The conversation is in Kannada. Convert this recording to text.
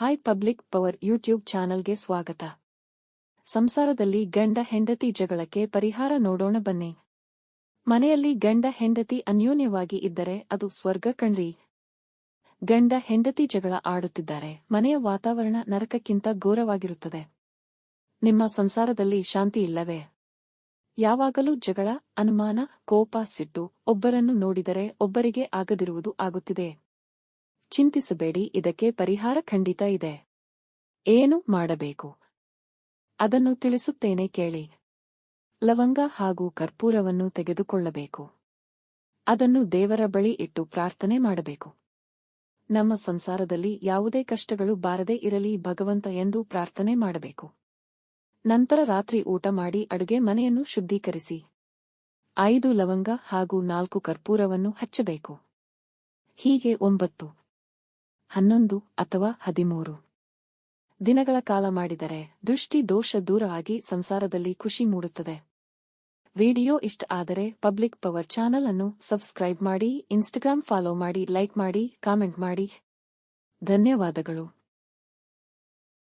ಹಾಯ್ ಪಬ್ಲಿಕ್ ಪವರ್ ಯೂಟ್ಯೂಬ್ ಚಾನಲ್ಗೆ ಸ್ವಾಗತ. ಸಂಸಾರದಲ್ಲಿ ಗಂಡ ಹೆಂಡತಿ ಜಗಳಕ್ಕೆ ಪರಿಹಾರ ನೋಡೋಣ ಬನ್ನಿ. ಮನೆಯಲ್ಲಿ ಗಂಡ ಹೆಂಡತಿ ಅನ್ಯೋನ್ಯವಾಗಿ ಇದ್ದರೆ ಅದು ಸ್ವರ್ಗ ಕಣ್ರಿ. ಗಂಡ ಹೆಂಡತಿ ಜಗಳ ಆಡುತ್ತಿದ್ದಾರೆ, ಮನೆಯ ವಾತಾವರಣ ನರಕಕ್ಕಿಂತ ಘೋರವಾಗಿರುತ್ತದೆ. ನಿಮ್ಮ ಸಂಸಾರದಲ್ಲಿ ಶಾಂತಿ ಇಲ್ಲವೇ? ಯಾವಾಗಲೂ ಜಗಳ, ಅನುಮಾನ, ಕೋಪ, ಸಿಟ್ಟು, ಒಬ್ಬರನ್ನು ನೋಡಿದರೆ ಒಬ್ಬರಿಗೆ ಆಗದಿರುವುದು ಆಗುತ್ತಿದೆ. ಚಿಂತಿಸಬೇಡಿ, ಇದಕ್ಕೆ ಪರಿಹಾರ ಖಂಡಿತ ಇದೆ. ಏನು ಮಾಡಬೇಕು? ಅದನ್ನು ತಿಳಿಸುತ್ತೇನೆ ಕೇಳಿ. ಲವಂಗ ಹಾಗೂ ಕರ್ಪೂರವನ್ನು ತೆಗೆದುಕೊಳ್ಳಬೇಕು. ಅದನ್ನು ದೇವರ ಬಳಿ ಇಟ್ಟು ಪ್ರಾರ್ಥನೆ ಮಾಡಬೇಕು. ನಮ್ಮ ಸಂಸಾರದಲ್ಲಿ ಯಾವುದೇ ಕಷ್ಟಗಳು ಬಾರದೇ ಇರಲಿ, ಭಗವಂತ ಎಂದು ಪ್ರಾರ್ಥನೆ ಮಾಡಬೇಕು. ನಂತರ ರಾತ್ರಿ ಊಟ ಮಾಡಿ ಅಡುಗೆ ಮನೆಯನ್ನು ಶುದ್ಧೀಕರಿಸಿ. ಐದು ಲವಂಗ ಹಾಗೂ ನಾಲ್ಕು ಕರ್ಪೂರವನ್ನು ಹಚ್ಚಬೇಕು. ಹೀಗೆ ಒಂಬತ್ತು. ಹನ್ನೊಂದು ಅಥವಾ ಹದಿಮೂರು. ದಿನಗಳ ಕಾಲ ಮಾಡಿದರೆ ದೃಷ್ಟಿ ದೋಷ ದೂರ ಆಗಿ ಸಂಸಾರದಲ್ಲಿ ಖುಷಿ ಮೂಡುತ್ತದೆ. ವಿಡಿಯೋ ಇಷ್ಟ ಆದರೆ ಪಬ್ಲಿಕ್ ಪವರ್ ಚಾನಲ್ ಅನ್ನು ಸಬ್ಸ್ಕ್ರೈಬ್ ಮಾಡಿ ಇನ್ಸ್ಟಾಗ್ರಾಂ ಫಾಲೋ ಮಾಡಿ, ಲೈಕ್ ಮಾಡಿ, ಕಾಮೆಂಟ್ ಮಾಡಿ. ಧನ್ಯವಾದಗಳು.